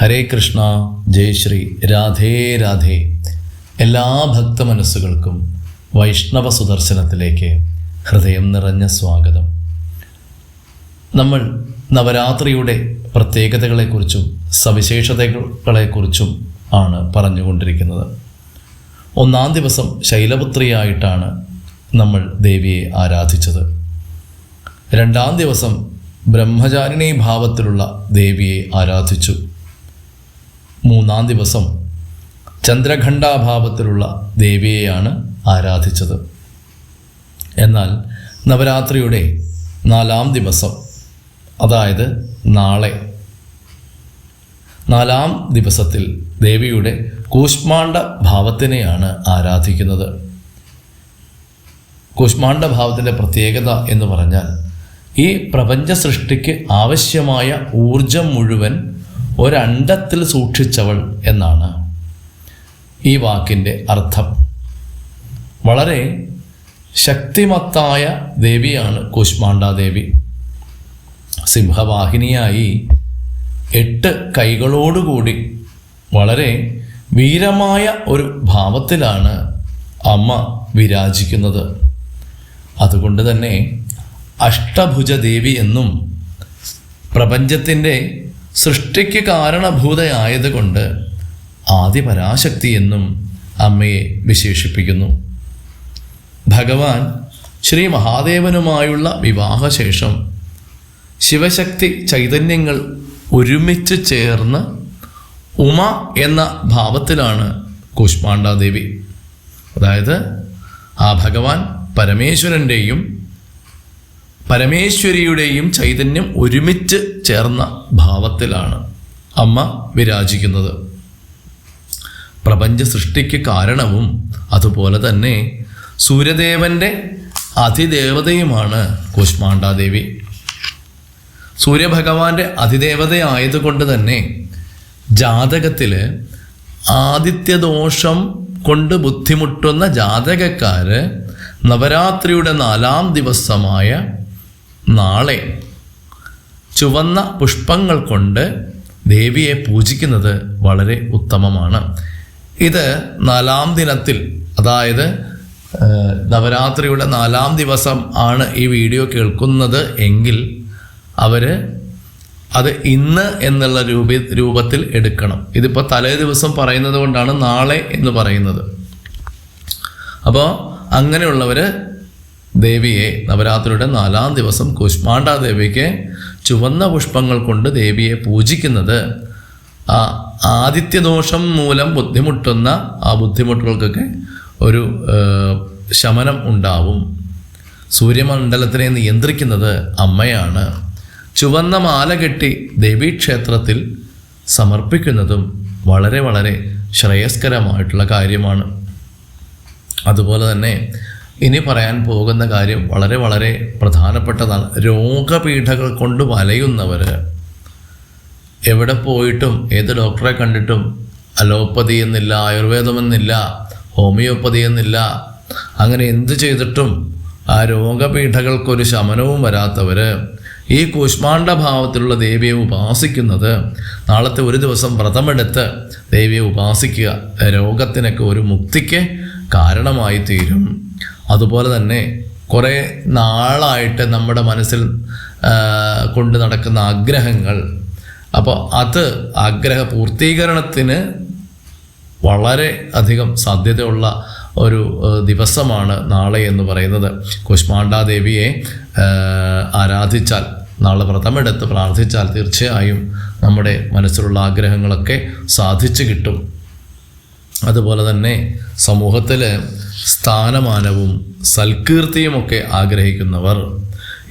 ഹരേ കൃഷ്ണ ജയശ്രീ രാധേ രാധേ. എല്ലാ ഭക്ത മനസ്സുകൾക്കും വൈഷ്ണവ സുദർശനത്തിലേക്ക് ഹൃദയം നിറഞ്ഞ സ്വാഗതം. നമ്മൾ നവരാത്രിയുടെ പ്രത്യേകതകളെക്കുറിച്ചും സവിശേഷതകളെക്കുറിച്ചും ആണ് പറഞ്ഞുകൊണ്ടിരിക്കുന്നത്. ഒന്നാം ദിവസം ശൈലപുത്രിയായിട്ടാണ് നമ്മൾ ദേവിയെ ആരാധിച്ചത്. രണ്ടാം ദിവസം ബ്രഹ്മചാരിണി ഭാവത്തിലുള്ള ദേവിയെ ആരാധിച്ചു. മൂന്നാം ദിവസം ചന്ദ്രഖണ്ഡാഭാവത്തിലുള്ള ദേവിയെയാണ് ആരാധിച്ചത്. എന്നാൽ നവരാത്രിയുടെ നാലാം ദിവസം അതായത് നാളെ നാലാം ദിവസത്തിൽ ദേവിയുടെ കൂഷ്മാണ്ഡ ഭാവത്തിനെയാണ് ആരാധിക്കുന്നത്. കൂഷ്മാണ്ഡ ഭാവത്തിന്റെ പ്രത്യേകത എന്ന് പറഞ്ഞാൽ ഈ പ്രപഞ്ച സൃഷ്ടിക്ക് ആവശ്യമായ ഊർജം മുഴുവൻ ഒരണ്ടത്തിൽ സൂക്ഷിച്ചവൾ എന്നാണ് ഈ വാക്കിന്റെ അർത്ഥം. വളരെ ശക്തിമത്തായ ദേവിയാണ് കൂശ്മാണ്ടാദേവി സിംഹവാഹിനിയായി എട്ട് കൈകളോടുകൂടി വളരെ വീരമായ ഒരു ഭാവത്തിലാണ് അമ്മ വിരാജിക്കുന്നത്. അതുകൊണ്ട് തന്നെ അഷ്ടഭുജ ദേവി എന്നും പ്രപഞ്ചത്തിന്റെ സൃഷ്ടിക്ക് കാരണഭൂതയായതുകൊണ്ട് ആദിപരാശക്തി എന്നും അമ്മയെ വിശേഷിപ്പിക്കുന്നു. ഭഗവാൻ ശ്രീ മഹാദേവനുമായുള്ള വിവാഹശേഷം ശിവശക്തി ചൈതന്യങ്ങൾ ഒരുമിച്ച് ചേർന്ന് ഉമ എന്ന ഭാവത്തിലാണ് കൂഷ്മാണ്ടാദേവി. അതായത് ആ ഭഗവാൻ പരമേശ്വരന്റെയും പരമേശ്വരിയുടെയും ചൈതന്യം ഒരുമിച്ച് ചേർന്ന ഭാവത്തിലാണ് അമ്മ വിരാജിക്കുന്നത്. പ്രപഞ്ച സൃഷ്ടിക്ക് കാരണവും അതുപോലെ തന്നെ സൂര്യദേവന്റെ അതിദേവതയുമാണ് കൂഷ്മാണ്ടാദേവി. സൂര്യഭഗവാന്റെ അതിദേവതയായതുകൊണ്ട് തന്നെ ജാതകത്തിൽ ആദിത്യദോഷം കൊണ്ട് ബുദ്ധിമുട്ടുന്ന ജാതകക്കാര് നവരാത്രിയുടെ നാലാം ദിവസമായ നാളെ ചുവന്ന പുഷ്പങ്ങൾ കൊണ്ട് ദേവിയെ പൂജിക്കുന്നത് വളരെ ഉത്തമമാണ്. ഇത് നാലാം ദിനത്തിൽ അതായത് നവരാത്രിയുടെ നാലാം ദിവസം ആണ് ഈ വീഡിയോ കേൾക്കുന്നത് എങ്കിൽ അവർ അത് ഇന്ന് എന്നുള്ള രൂപ രൂപത്തിൽ എടുക്കണം. ഇതിപ്പോൾ തലേ ദിവസം പറയുന്നത് കൊണ്ടാണ് നാളെ എന്ന് പറയുന്നത്. അപ്പോൾ അങ്ങനെയുള്ളവർ ദേവിയെ നവരാത്രിയുടെ നാലാം ദിവസം കുഷ്മാണ്ടാദേവിക്ക് ചുവന്ന പുഷ്പങ്ങൾ കൊണ്ട് ദേവിയെ പൂജിക്കുന്നത്. ആ ആദിത്യദോഷം മൂലം ബുദ്ധിമുട്ടുന്ന ആ ബുദ്ധിമുട്ടുകൾക്കൊക്കെ ഒരു ശമനം ഉണ്ടാവും. സൂര്യമണ്ഡലത്തിനെ നിയന്ത്രിക്കുന്നത് അമ്മയാണ്. ചുവന്ന മാല കെട്ടി ദേവീക്ഷേത്രത്തിൽ സമർപ്പിക്കുന്നതും വളരെ വളരെ ശ്രേയസ്കരമായിട്ടുള്ള കാര്യമാണ്. അതുപോലെ തന്നെ ഇനി പറയാൻ പോകുന്ന കാര്യം വളരെ വളരെ പ്രധാനപ്പെട്ടതാണ്. രോഗപീഠകൾ കൊണ്ട് വലയുന്നവർ എവിടെ പോയിട്ടും ഏത് ഡോക്ടറെ കണ്ടിട്ടും അലോപ്പതി എന്നില്ല ആയുർവേദമെന്നില്ല ഹോമിയോപ്പതി എന്നില്ല അങ്ങനെ എന്ത് ചെയ്തിട്ടും ആ രോഗപീഠകൾക്കൊരു ശമനവും വരാത്തവർ ഈ കൂഷ്മാണ്ഡ ഭാവത്തിലുള്ള ദേവിയെ ഉപാസിക്കുന്നത് നാളത്തെ ഒരു ദിവസം വ്രതമെടുത്ത് ദേവിയെ ഉപാസിക്കുക. രോഗത്തിനൊക്കെ ഒരു മുക്തിക്ക് കാരണമായി തീരും അതുപോലെ തന്നെ കുറേ നാളായിട്ട് നമ്മുടെ മനസ്സിൽ കൊണ്ട് നടക്കുന്ന ആഗ്രഹങ്ങൾ. അപ്പോൾ അത് ആഗ്രഹ പൂർത്തീകരണത്തിന് വളരെ അധികം സാധ്യതയുള്ള ഒരു ദിവസമാണ് നാളെ എന്ന് പറയുന്നത്. കുഷ്മാണ്ഡാദേവിയെ ഏഹ്, ആരാധിച്ചാൽ നാളെ വ്രതമെടുത്ത് പ്രാർത്ഥിച്ചാൽ തീർച്ചയായും നമ്മുടെ മനസ്സിലുള്ള ആഗ്രഹങ്ങളൊക്കെ സാധിച്ചു കിട്ടും. അതുപോലെ തന്നെ സമൂഹത്തിൽ സ്ഥാനമാനവും സൽകീർത്തിയുമൊക്കെ ആഗ്രഹിക്കുന്നവർ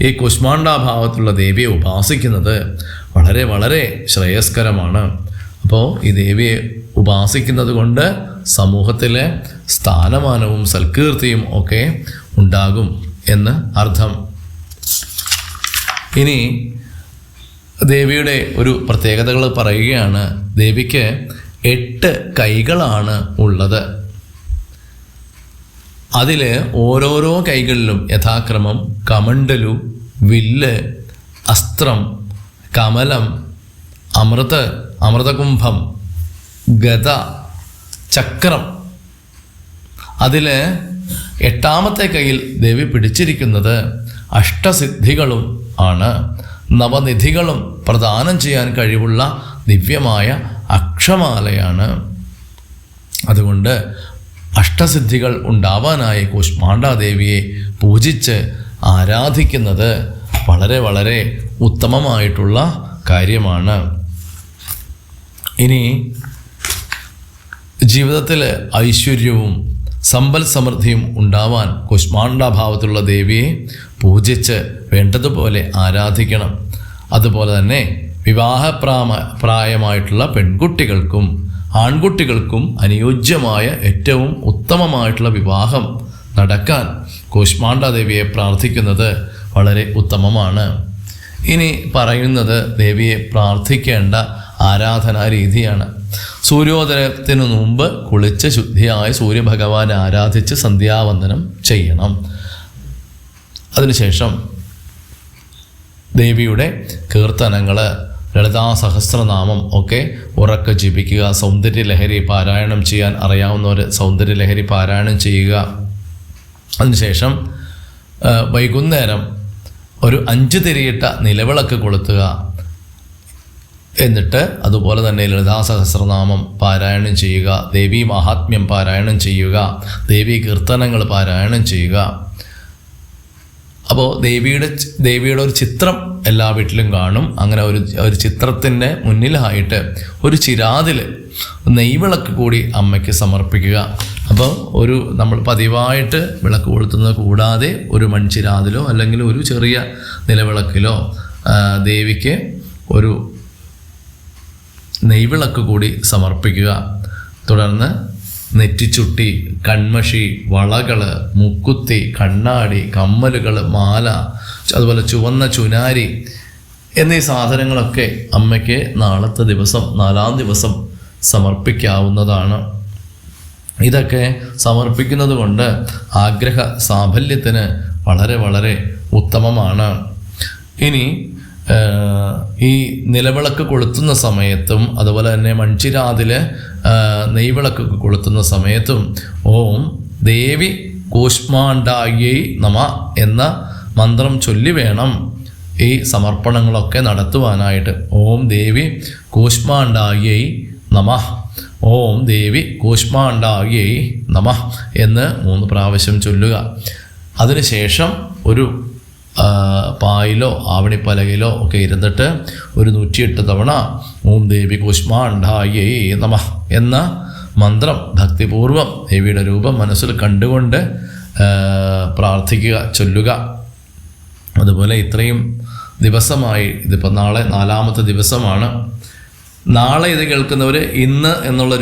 ഈ കുഷ്മാണ്ഡാഭാവത്തിലുള്ള ദേവിയെ ഉപാസിക്കുന്നത് വളരെ വളരെ ശ്രേയസ്കരമാണ്. അപ്പോൾ ഈ ദേവിയെ ഉപാസിക്കുന്നത് കൊണ്ട് സമൂഹത്തിലെ സ്ഥാനമാനവും സൽകീർത്തിയും ഒക്കെ ഉണ്ടാകും എന്ന് അർത്ഥം. ഇനി ദേവിയുടെ ഒരു പ്രത്യേകതകൾ പറയുകയാണ്. ദേവിക്ക് എട്ട് കൈകളാണ് ഉള്ളത്. അതിൽ ഓരോരോ കൈകളിലും യഥാക്രമം കമണ്ടലു വില്ല് അസ്ത്രം കമലം അമൃത് അമൃതകുംഭം ഗത ചക്രം. അതിൽ എട്ടാമത്തെ കയ്യിൽ ദേവി പിടിച്ചിരിക്കുന്നത് അഷ്ടസിദ്ധികളും ആണ്. നവനിധികളും പ്രദാനം ചെയ്യാൻ കഴിവുള്ള ദിവ്യമായ അക്ഷമാലയാണ്. അതുകൊണ്ട് അഷ്ടസിദ്ധികൾ ഉണ്ടാവാനായി കൂഷ്മാണ്ഡാദേവിയെ പൂജിച്ച് ആരാധിക്കുന്നത് വളരെ വളരെ ഉത്തമമായിട്ടുള്ള കാര്യമാണ്. ഇനി ജീവിതത്തിൽ ഐശ്വര്യവും സമ്പൽ സമൃദ്ധിയും ഉണ്ടാവാൻ കുഷ്മാണ്ടാഭാവത്തിലുള്ള ദേവിയെ പൂജിച്ച് വേണ്ടതുപോലെ ആരാധിക്കണം. അതുപോലെ തന്നെ വിവാഹപ്രാമ പ്രായമായിട്ടുള്ള പെൺകുട്ടികൾക്കും ആൺകുട്ടികൾക്കും അനുയോജ്യമായ ഏറ്റവും ഉത്തമമായിട്ടുള്ള വിവാഹം നടക്കാൻ കൂഷ്മാണ്ഡാദേവിയെ പ്രാർത്ഥിക്കുന്നത് വളരെ ഉത്തമമാണ്. ഇനി പറയുന്നത് ദേവിയെ പ്രാർത്ഥിക്കേണ്ട ആരാധനാ രീതിയാണ്. സൂര്യോദയത്തിനു മുമ്പ് കുളിച്ച് ശുദ്ധിയായ സൂര്യഭഗവാനെ ആരാധിച്ച് സന്ധ്യാവന്ദനം ചെയ്യണം. അതിനുശേഷം ദേവിയുടെ കീർത്തനങ്ങൾ ലളിതാ സഹസ്രനാമം ഒക്കെ ഉറക്കെ ജപിക്കുക സൗന്ദര്യലഹരി പാരായണം ചെയ്യാൻ അറിയാവുന്നവർ സൗന്ദര്യലഹരി പാരായണം ചെയ്യുക. അതിനുശേഷം വൈകുന്നേരം ഒരു അഞ്ച് തിരിയിട്ട നിലവിളക്ക് കൊളുത്തുക. എന്നിട്ട് അതുപോലെ തന്നെ ലളിതാ സഹസ്രനാമം പാരായണം ചെയ്യുക ദേവീ മഹാത്മ്യം പാരായണം ചെയ്യുക ദേവീ കീർത്തനങ്ങൾ പാരായണം ചെയ്യുക. അപ്പോൾ ദേവിയുടെ ദേവിയുടെ ഒരു ചിത്രം എല്ലാ വീട്ടിലും കാണും. അങ്ങനെ ഒരു ഒരു ചിത്രത്തിന്റെ മുന്നിലായിട്ട് ഒരു ചിരാതിൽ നെയ്വിളക്ക് കൂടി അമ്മയ്ക്ക് സമർപ്പിക്കുക. അപ്പോൾ ഒരു നമ്മൾ പതിവായിട്ട് വിളക്ക് കൊളുത്തുന്നത് കൂടാതെ ഒരു മൺചിരാതിലോ അല്ലെങ്കിൽ ഒരു ചെറിയ നിലവിളക്കിലോ ദേവിക്ക് ഒരു നെയ്വിളക്ക് കൂടി സമർപ്പിക്കുക. തുടർന്ന് നെറ്റിച്ചുട്ടി കൺമഷി വളകൾ മുക്കുത്തി കണ്ണാടി കമ്മലുകൾ മാല അതുപോലെ ചുവന്ന ചുനാരി എന്നീ സാധനങ്ങളൊക്കെ അമ്മയ്ക്ക് നാളത്തെ ദിവസം നാലാം ദിവസം സമർപ്പിക്കാവുന്നതാണ്. ഇതൊക്കെ സമർപ്പിക്കുന്നത് കൊണ്ട് ആഗ്രഹ സാഫല്യത്തിന് വളരെ വളരെ ഉത്തമമാണ്. ഇനി ഈ നിലവിളക്ക് കൊളുത്തുന്ന സമയത്തും അതുപോലെ തന്നെ മൺചിരാതിൽ നെയ്വിളക്ക് കൊളുത്തുന്ന സമയത്തും ഓം ദേവി കൂഷ്മാണ്ടായി നമ എന്ന മന്ത്രം ചൊല്ലി വേണം ഈ സമർപ്പണങ്ങളൊക്കെ നടത്തുവാനായിട്ട്. ഓം ദേവി കൂഷ്മാണ്ടായി നമ. ഓം ദേവി കൂഷ്മാണ്ടായി നമ എന്ന് മൂന്ന് പ്രാവശ്യം ചൊല്ലുക. അതിനുശേഷം ഒരു പായിലോ ആവണിപ്പലകയിലോ ഒക്കെ ഇരുന്നിട്ട് ഒരു നൂറ്റിയെട്ട് തവണ ഓം ദേവി കൂഷ്മാണ്ടായേ നമ എന്ന മന്ത്രം ഭക്തിപൂർവം ദേവിയുടെ രൂപം മനസ്സിൽ കണ്ടുകൊണ്ട് പ്രാർത്ഥിക്കുക ചൊല്ലുക. അതുപോലെ ഇത്രയും ദിവസമായി ഇതിപ്പോൾ നാളെ നാലാമത്തെ ദിവസമാണ്. നാളെ ഇത് കേൾക്കുന്നവർ ഇന്ന് എന്നുള്ള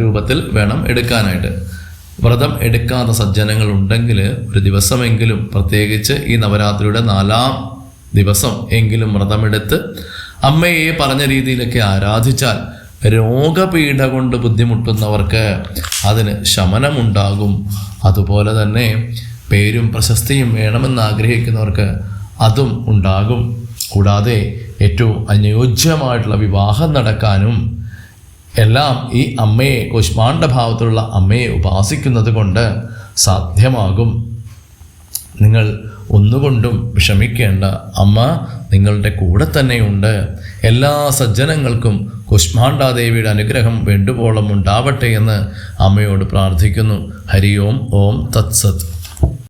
രൂപത്തിൽ വേണം എടുക്കാനായിട്ട്. വ്രതം എടുക്കാത്ത സജ്ജനങ്ങൾ ഉണ്ടെങ്കിൽ ഒരു ദിവസമെങ്കിലും പ്രത്യേകിച്ച് ഈ നവരാത്രിയുടെ നാലാം ദിവസം എങ്കിലും വ്രതമെടുത്ത് അമ്മയെ പറഞ്ഞ രീതിയിലൊക്കെ ആരാധിച്ചാൽ രോഗപീഠ കൊണ്ട് ബുദ്ധിമുട്ടുന്നവർക്ക് അതിന് ശമനമുണ്ടാകും. അതുപോലെ തന്നെ പേരും പ്രശസ്തിയും വേണമെന്ന് ആഗ്രഹിക്കുന്നവർക്ക് അതും ഉണ്ടാകും. കൂടാതെ ഏറ്റവും അനുയോജ്യമായിട്ടുള്ള വിവാഹം നടക്കാനും എല്ലാം ഈ അമ്മയെ കുഷ്മാണ്ഡ ഭാവത്തിലുള്ള അമ്മയെ ഉപാസിക്കുന്നത് കൊണ്ട് സാധ്യമാകും. നിങ്ങൾ ഒന്നുകൊണ്ടും വിഷമിക്കേണ്ട. അമ്മ നിങ്ങളുടെ കൂടെ തന്നെയുണ്ട്. എല്ലാ സജ്ജനങ്ങൾക്കും കുഷ്മാണ്ഡാദേവിയുടെ അനുഗ്രഹം വേണ്ടുവോളം ഉണ്ടാവട്ടെ എന്ന് അമ്മയോട് പ്രാർത്ഥിക്കുന്നു. ഹരി ഓം ഓം തത്സത്.